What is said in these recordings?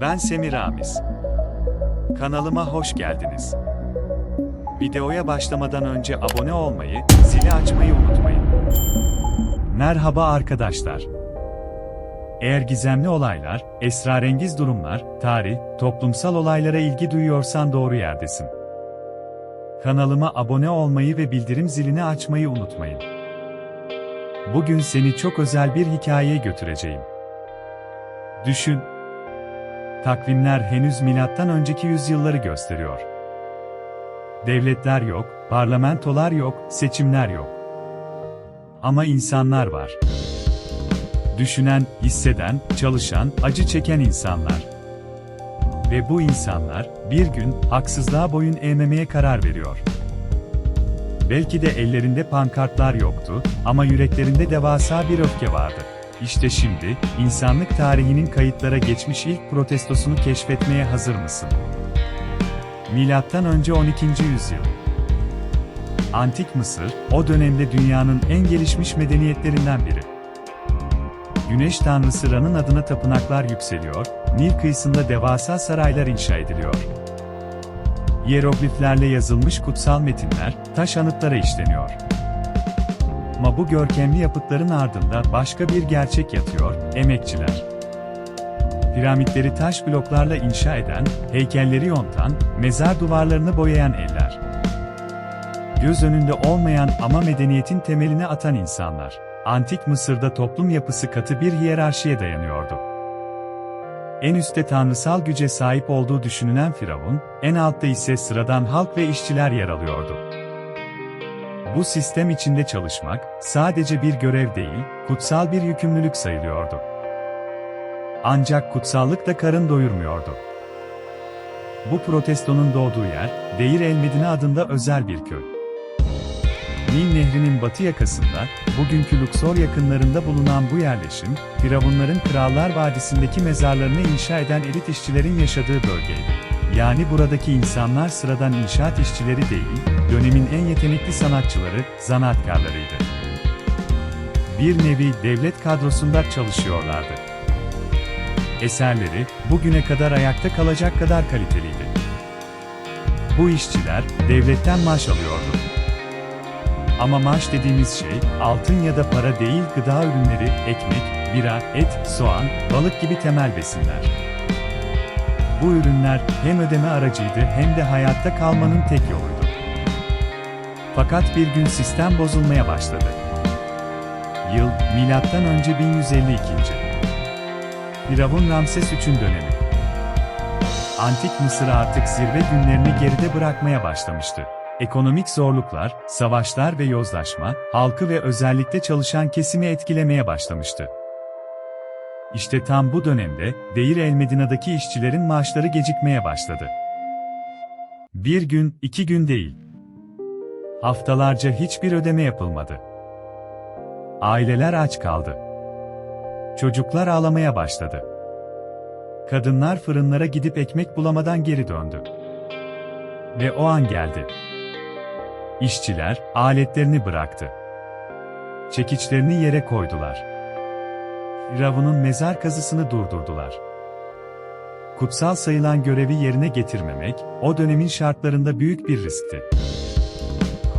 Ben Semir Ramiz. Kanalıma hoş geldiniz. Videoya başlamadan önce abone olmayı, zili açmayı unutmayın. Merhaba arkadaşlar. Eğer gizemli olaylar, esrarengiz durumlar, tarih, toplumsal olaylara ilgi duyuyorsan doğru yerdesin. Kanalıma abone olmayı ve bildirim zilini açmayı unutmayın. Bugün seni çok özel bir hikayeye götüreceğim. Düşün. Takvimler henüz milattan önceki yüzyılları gösteriyor. Devletler yok, parlamentolar yok, seçimler yok. Ama insanlar var. Düşünen, hisseden, çalışan, acı çeken insanlar. Ve bu insanlar bir gün haksızlığa boyun eğmemeye karar veriyor. Belki de ellerinde pankartlar yoktu ama yüreklerinde devasa bir öfke vardı. İşte şimdi, insanlık tarihinin kayıtlara geçmiş ilk protestosunu keşfetmeye hazır mısın? Milattan önce 12. yüzyıl. Antik Mısır, o dönemde dünyanın en gelişmiş medeniyetlerinden biri. Güneş tanrısı Ra'nın adına tapınaklar yükseliyor, Nil kıyısında devasa saraylar inşa ediliyor. Hierogliflerle yazılmış kutsal metinler, taş anıtlara işleniyor. Ama bu görkemli yapıtların ardında başka bir gerçek yatıyor, emekçiler. Piramitleri taş bloklarla inşa eden, heykelleri yontan, mezar duvarlarını boyayan eller. Göz önünde olmayan ama medeniyetin temelini atan insanlar. Antik Mısır'da toplum yapısı katı bir hiyerarşiye dayanıyordu. En üstte tanrısal güce sahip olduğu düşünülen Firavun, en altta ise sıradan halk ve işçiler yer alıyordu. Bu sistem içinde çalışmak, sadece bir görev değil, kutsal bir yükümlülük sayılıyordu. Ancak kutsallık da karın doyurmuyordu. Bu protestonun doğduğu yer, Deir el Medine adında özel bir köy. Nil Nehri'nin batı yakasında, bugünkü Luxor yakınlarında bulunan bu yerleşim, Firavunların Krallar Vadisi'ndeki mezarlarını inşa eden elit işçilerin yaşadığı bölgeydi. Yani buradaki insanlar sıradan inşaat işçileri değil, dönemin en yetenekli sanatçıları, zanaatkarlarıydı. Bir nevi devlet kadrosunda çalışıyorlardı. Eserleri, bugüne kadar ayakta kalacak kadar kaliteliydi. Bu işçiler, devletten maaş alıyordu. Ama maaş dediğimiz şey, altın ya da para değil gıda ürünleri, ekmek, bira, et, soğan, balık gibi temel besinler. Bu ürünler hem ödeme aracıydı hem de hayatta kalmanın tek yoluydu. Fakat bir gün sistem bozulmaya başladı. Yıl, milattan önce 1152. Firavun Ramses III'ün dönemi. Antik Mısır artık zirve günlerini geride bırakmaya başlamıştı. Ekonomik zorluklar, savaşlar ve yozlaşma, halkı ve özellikle çalışan kesimi etkilemeye başlamıştı. İşte tam bu dönemde, Deir el Medina'daki işçilerin maaşları gecikmeye başladı. Bir gün, iki gün değil. Haftalarca hiçbir ödeme yapılmadı. Aileler aç kaldı. Çocuklar ağlamaya başladı. Kadınlar fırınlara gidip ekmek bulamadan geri döndü. Ve o an geldi. İşçiler aletlerini bıraktı. Çekiçlerini yere koydular. Firavun'un mezar kazısını durdurdular. Kutsal sayılan görevi yerine getirmemek, o dönemin şartlarında büyük bir riskti.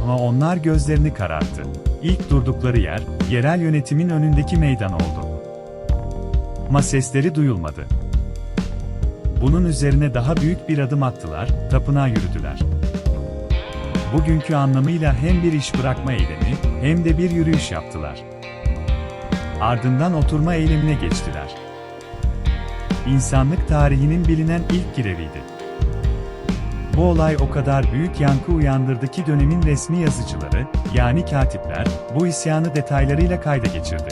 Ama onlar gözlerini kararttı. İlk durdukları yer, yerel yönetimin önündeki meydan oldu. Ama sesleri duyulmadı. Bunun üzerine daha büyük bir adım attılar, tapınağa yürüdüler. Bugünkü anlamıyla hem bir iş bırakma eylemi, hem de bir yürüyüş yaptılar. Ardından oturma eylemine geçtiler. İnsanlık tarihinin bilinen ilk greviydi. Bu olay o kadar büyük yankı uyandırdı ki dönemin resmi yazıcıları, yani katipler, bu isyanı detaylarıyla kayda geçirdi.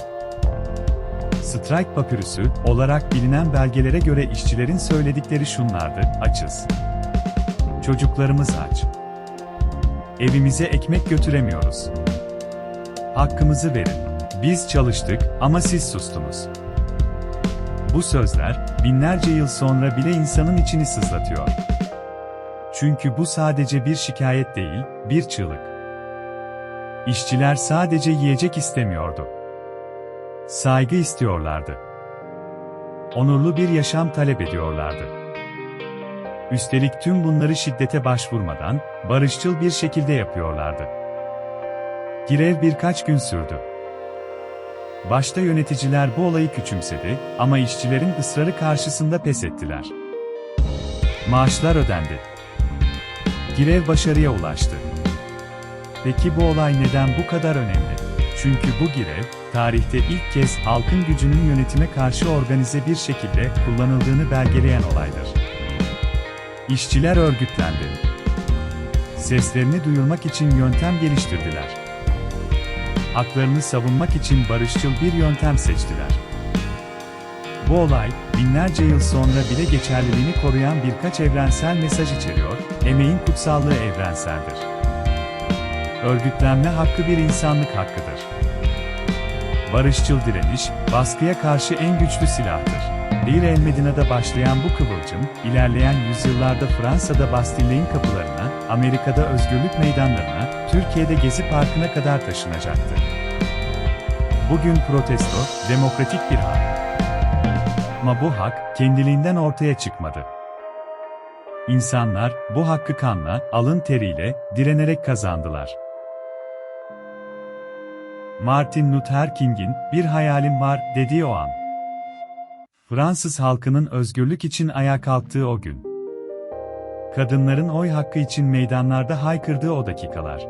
Strike papürüsü olarak bilinen belgelere göre işçilerin söyledikleri şunlardı, açız. Çocuklarımız aç. Evimize ekmek götüremiyoruz. Hakkımızı verin. Biz çalıştık ama siz sustunuz. Bu sözler, binlerce yıl sonra bile insanın içini sızlatıyor. Çünkü bu sadece bir şikayet değil, bir çığlık. İşçiler sadece yiyecek istemiyordu. Saygı istiyorlardı. onurlu bir yaşam talep ediyorlardı. Üstelik tüm bunları şiddete başvurmadan, barışçıl bir şekilde yapıyorlardı. Grev birkaç gün sürdü. Başta yöneticiler bu olayı küçümsedi ama işçilerin ısrarı karşısında pes ettiler. Maaşlar ödendi. Grev başarıya ulaştı. Peki bu olay neden bu kadar önemli? Çünkü bu grev, tarihte ilk kez halkın gücünün yönetime karşı organize bir şekilde kullanıldığını belgeleyen olaydır. İşçiler örgütlendi. Seslerini duyurmak için yöntem geliştirdiler. Haklarını savunmak için barışçıl bir yöntem seçtiler. Bu olay, binlerce yıl sonra bile geçerliliğini koruyan birkaç evrensel mesaj içeriyor, emeğin kutsallığı evrenseldir. Örgütlenme hakkı bir insanlık hakkıdır. Barışçıl direniş, baskıya karşı en güçlü silahtır. Bir El Medina'da başlayan bu kıvılcım, ilerleyen yüzyıllarda Fransa'da Bastille'in kapılarına, Amerika'da özgürlük meydanlarına, Türkiye'de Gezi Parkı'na kadar taşınacaktı. Bugün protesto, demokratik bir hak. Ama bu hak, kendiliğinden ortaya çıkmadı. İnsanlar, bu hakkı kanla, alın teriyle, direnerek kazandılar. Martin Luther King'in "Bir hayalim var" dediği o an. Fransız halkının özgürlük için ayağa kalktığı o gün. Kadınların oy hakkı için meydanlarda haykırdığı o dakikalar.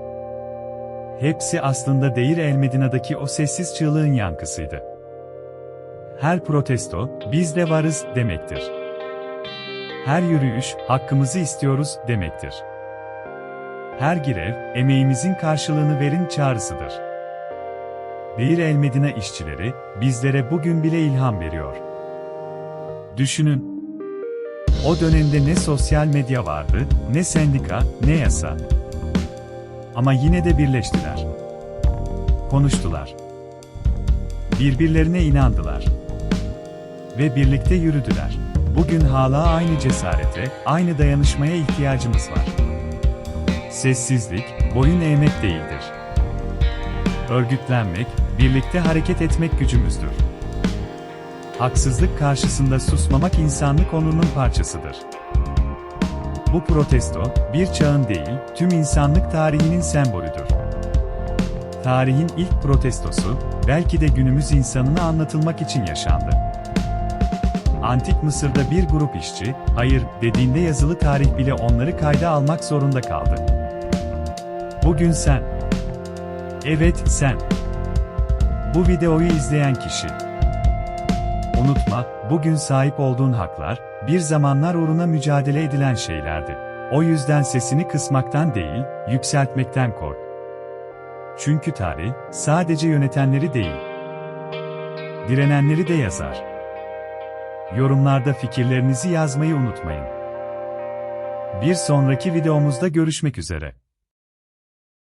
Hepsi aslında Deir El Medina'daki o sessiz çığlığın yankısıydı. Her protesto, biz de varız demektir. Her yürüyüş, hakkımızı istiyoruz demektir. Her girev, emeğimizin karşılığını verin çağrısıdır. Deir El Medina işçileri, bizlere bugün bile ilham veriyor. Düşünün. O dönemde ne sosyal medya vardı, ne sendika, ne yasa. Ama yine de birleştiler. Konuştular. Birbirlerine inandılar. Ve birlikte yürüdüler. Bugün hala aynı cesarete, aynı dayanışmaya ihtiyacımız var. Sessizlik, boyun eğmek değildir. Örgütlenmek, birlikte hareket etmek gücümüzdür. Haksızlık karşısında susmamak insanlık onurunun parçasıdır. Bu protesto, bir çağın değil, tüm insanlık tarihinin sembolüdür. Tarihin ilk protestosu, belki de günümüz insanına anlatılmak için yaşandı. Antik Mısır'da bir grup işçi, hayır dediğinde yazılı tarih bile onları kayda almak zorunda kaldı. Bugün sen. Evet, sen. Bu videoyu izleyen kişi. Unutma, bugün sahip olduğun haklar, bir zamanlar uğruna mücadele edilen şeylerdi. O yüzden sesini kısmaktan değil, yükseltmekten kork. Çünkü tarih, sadece yönetenleri değil, direnenleri de yazar. Yorumlarda fikirlerinizi yazmayı unutmayın. Bir sonraki videomuzda görüşmek üzere.